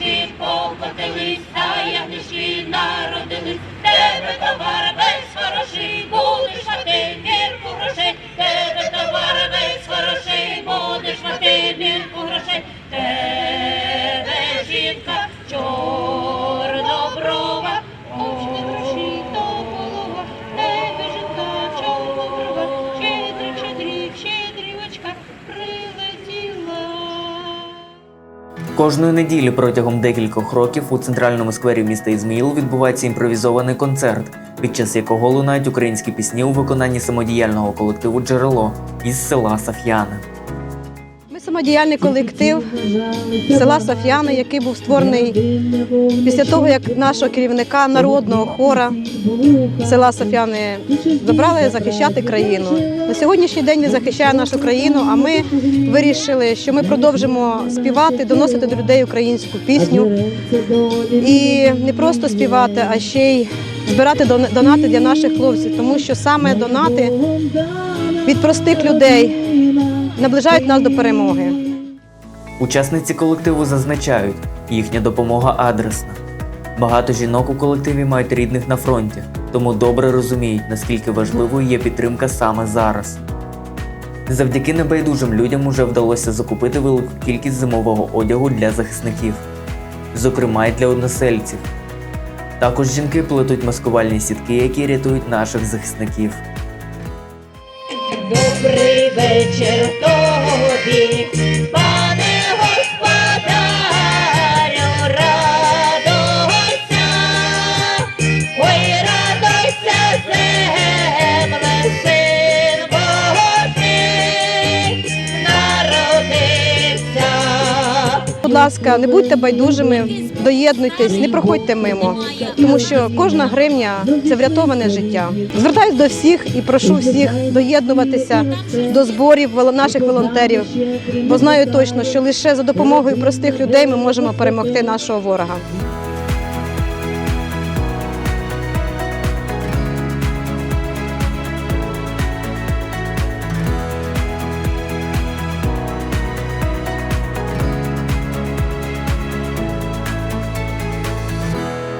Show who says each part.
Speaker 1: ягнички покотились,
Speaker 2: Кожної неділі протягом декількох років у центральному сквері міста Ізмаїл відбувається імпровізований концерт, під час якого лунають українські пісні у виконанні самодіяльного колективу Джерело із села Саф'яни.
Speaker 3: Самодіяльний колектив села Соф'яни, який був створений після того, як нашого керівника народного хора села Соф'яни забрали захищати країну. На сьогоднішній день він захищає нашу країну, а ми вирішили, що ми продовжимо співати, доносити до людей українську пісню. І не просто співати, а ще й збирати дон- донати для наших хлопців, тому що саме донати від простих людей наближають нас до перемоги.
Speaker 2: Учасниці колективу зазначають, їхня допомога адресна. Багато жінок у колективі мають рідних на фронті, тому добре розуміють, наскільки важливою є підтримка саме зараз. Завдяки небайдужим людям уже вдалося закупити велику кількість зимового одягу для захисників, зокрема й для односельців. Також жінки плетуть маскувальні сітки, які рятують наших захисників.
Speaker 1: Добрий вечір
Speaker 3: Будь ласка, не будьте байдужими, доєднуйтесь, не проходьте мимо, тому що кожна гривня це врятоване життя. Звертаюсь до всіх і прошу всіх доєднуватися до зборів наших волонтерів, бо знаю точно, що лише за допомогою простих людей ми можемо перемогти нашого ворога.